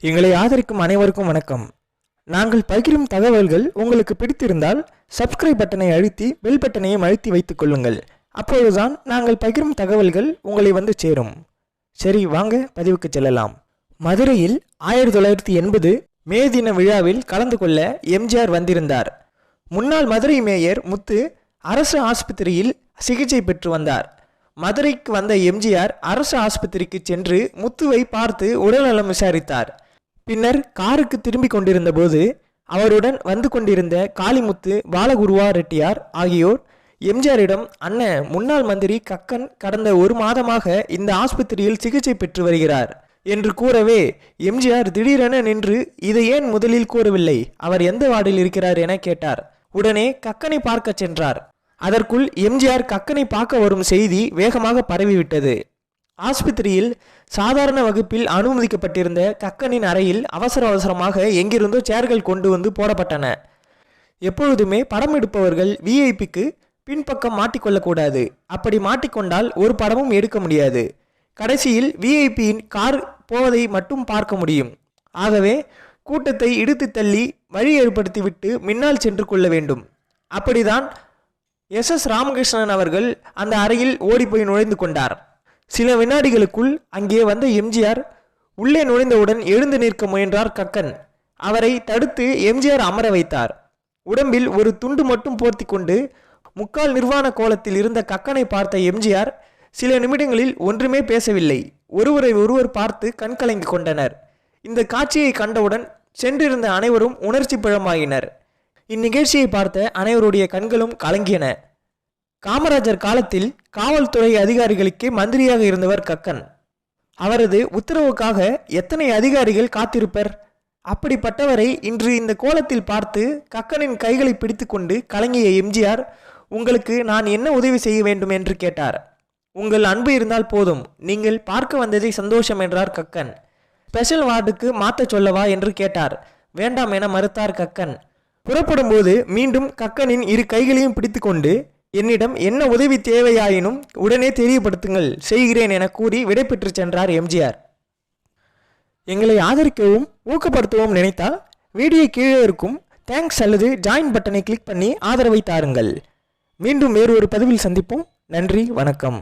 எங்களை ஆதரிக்கும் அனைவருக்கும் வணக்கம். நாங்கள் பகிரும் தகவல்கள் உங்களுக்கு பிடித்திருந்தால் சப்ஸ்கிரைப் பட்டனை அழுத்தி பெல் பட்டனையும் அழுத்தி வைத்துக் கொள்ளுங்கள். அப்பொழுதுதான் நாங்கள் பகிரும் தகவல்கள் உங்களை வந்து சேரும். சரி வாங்க பதிவுக்கு செல்லலாம். மதுரையில் ஆயிரத்தி தொள்ளாயிரத்தி எண்பது மே தின விழாவில் கலந்து கொள்ள எம்ஜிஆர் வந்திருந்தார். முன்னாள் மதுரை மேயர் முத்து அரசு ஆஸ்பத்திரியில் சிகிச்சை பெற்று வந்தார். மதுரைக்கு வந்த எம்ஜிஆர் அரசு ஆஸ்பத்திரிக்கு சென்று முத்துவை பார்த்து உடல்நலம் விசாரித்தார். பின்னர் காருக்கு திரும்பிக் கொண்டிருந்த போது அவருடன் வந்து கொண்டிருந்த காளிமுத்து பாலகுருவா ரெட்டியார் ஆகியோர் எம்ஜிஆரிடம் அண்ணன் முன்னாள் மந்திரி கக்கன் கடந்த ஒரு மாதமாக இந்த ஆஸ்பத்திரியில் சிகிச்சை பெற்று வருகிறார் என்று கூறவே எம்ஜிஆர் திடீரென நின்று இதை ஏன் முதலில் கூறவில்லை? அவர் எந்த வார்டில் இருக்கிறார்? என கேட்டார். உடனே கக்கனை பார்க்கச் சென்றார். அதற்குள் எம்ஜிஆர் கக்கனை பார்க்க வரும் செய்தி வேகமாக பரவிவிட்டது. ஆஸ்பத்திரியில் சாதாரண வகுப்பில் அனுமதிக்கப்பட்டிருந்த கக்கனின் அறையில் அவசர அவசரமாக எங்கிருந்தோ சேர்கள் கொண்டு வந்து போடப்பட்டன. எப்பொழுதுமே படம் எடுப்பவர்கள் விஐபிக்கு பின்பக்கம் மாட்டிக்கொள்ளக்கூடாது. அப்படி மாட்டிக்கொண்டால் ஒரு படமும் எடுக்க முடியாது. கடைசியில் விஐபியின் கார் போவதை மட்டும் பார்க்க முடியும். ஆகவே கூட்டத்தை இடுத்து தள்ளி வழி ஏற்படுத்திவிட்டு முன்னால் சென்று கொள்ள வேண்டும். அப்படிதான் எஸ் எஸ் ராமகிருஷ்ணன் அவர்கள் அந்த அறையில் ஓடிப்போய் நுழைந்து கொண்டார். சில வினாடிகளுக்குள் அங்கே வந்த எம்ஜிஆர் உள்ளே நுழைந்தவுடன் எழுந்து நிற்க முயன்றார் கக்கன். அவரை தடுத்து எம்ஜிஆர் அமர வைத்தார். உடம்பில் ஒரு துண்டு மட்டும் போர்த்தி கொண்டு முக்கால் நிர்வாண கோலத்தில் இருந்த கக்கனை பார்த்த எம்ஜிஆர் சில நிமிடங்களில் ஒன்றுமே பேசவில்லை. ஒருவரை ஒருவர் பார்த்து கண்கலங்கி கொண்டனர். இந்த காட்சியை கண்டவுடன் சென்றிருந்த அனைவரும் உணர்ச்சி பிழமாயினர். இந்நிகழ்ச்சியை பார்த்த அனைவருடைய கண்களும் கலங்கியன காமராஜர் காலத்தில் காவல்துறை அதிகாரிகளுக்கே மந்திரியாக இருந்தவர் கக்கன். அவரது உத்தரவுக்காக எத்தனை அதிகாரிகள் காத்திருப்பர்? அப்படிப்பட்டவரை இன்று இந்த கோலத்தில் பார்த்து கக்கனின் கைகளை பிடித்துக்கொண்டு கலங்கிய எம்ஜிஆர் உங்களுக்கு நான் என்ன உதவி செய்ய வேண்டும்? என்று கேட்டார். உங்கள் அன்பு இருந்தால் போதும். நீங்கள் பார்க்க வந்ததை சந்தோஷம் என்றார் கக்கன். ஸ்பெஷல் வார்டுக்கு மாற்றச் சொல்லவா? என்று கேட்டார். வேண்டாம் என மறுத்தார் கக்கன். புறப்படும்போது மீண்டும் கக்கனின் இரு கைகளையும் பிடித்துக்கொண்டு என்னிடம் என்ன உதவி தேவையாயினும் உடனே தெரியப்படுத்துங்கள் செய்கிறேன் என கூறி விடைபெற்று சென்றார் எம்ஜிஆர். எங்களை ஆதரிக்கவும் ஊக்கப்படுத்தவும் நினைத்தால் வீடியோ கீழே இருக்கும் தேங்க்ஸ் அல்லது ஜாயின் பட்டனை கிளிக் பண்ணி ஆதரவை தாருங்கள். மீண்டும் வேறு ஒரு பதிவில் சந்திப்போம். நன்றி வணக்கம்.